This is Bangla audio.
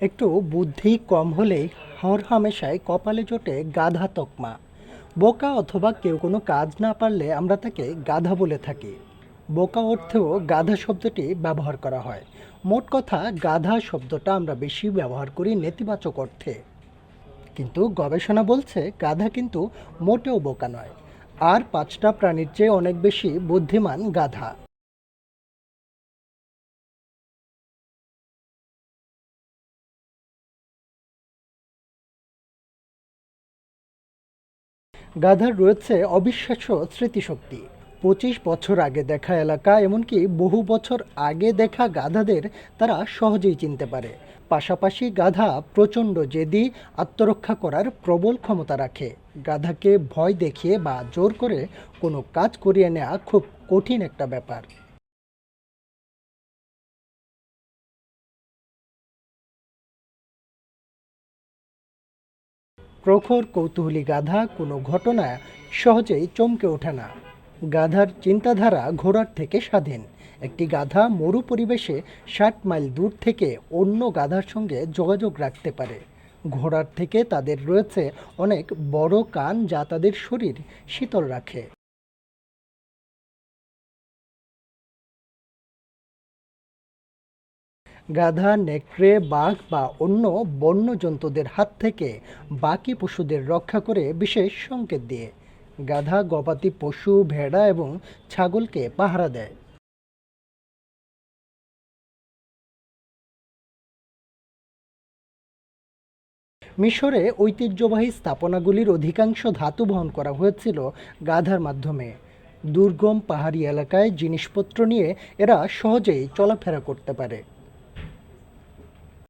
একটু বুদ্ধি কম হলেই হর হামেশায় কপালে জোটে গাধা তকমা। বোকা অথবা কেউ কোনো কাজ না পারলে আমরা তাকে গাধা বলে থাকি। বোকা অর্থেও গাধা শব্দটি ব্যবহার করা হয়। মোট কথা, গাধা শব্দটা আমরা বেশি ব্যবহার করি নেতিবাচক অর্থে। কিন্তু গবেষণা বলছে, গাধা কিন্তু মোটেও বোকা নয়। আর পাঁচটা প্রাণীর চেয়ে অনেক বেশি বুদ্ধিমান গাধা। গাধার রয়েছে অবিশ্বাস্য স্মৃতিশক্তি। পঁচিশ বছর আগে দেখা এলাকা, এমনকি বহু বছর আগে দেখা গাধাদের তারা সহজেই চিনতে পারে। পাশাপাশি গাধা প্রচণ্ড জেদি, আত্মরক্ষা করার প্রবল ক্ষমতা রাখে। গাধাকে ভয় দেখিয়ে বা জোর করে কোনো কাজ করিয়ে নেওয়া খুব কঠিন একটা ব্যাপার। প্রখর কৌতূহলী গাধা কোনো ঘটনা সহজেই চমকে ওঠে না। গাধার চিন্তাধারা ঘোড়ার থেকে স্বাধীন। একটি গাধা মরু পরিবেশে ষাট মাইল দূর থেকে অন্য গাধার সঙ্গে যোগাযোগ রাখতে পারে। ঘোড়ার থেকে তাদের রয়েছে অনেক বড় কান যা তাদের শরীর শীতল রাখে। গাধা, নেকড়ে, বাঘ বা অন্য বন্য জন্তুদের হাত থেকে বাকি পশুদের রক্ষা করে বিশেষ সংকেত দিয়ে গাধা, গবাদি পশু, ভেড়া এবং ছাগলকে পাহারা দেয়। মিশরে ঐতিহ্যবাহী স্থাপনাগুলির অধিকাংশ ধাতু বহন করা হয়েছিল গাধার মাধ্যমে। দুর্গম পাহাড়ি এলাকায় জিনিসপত্র নিয়ে এরা সহজেই চলাফেরা করতে পারে।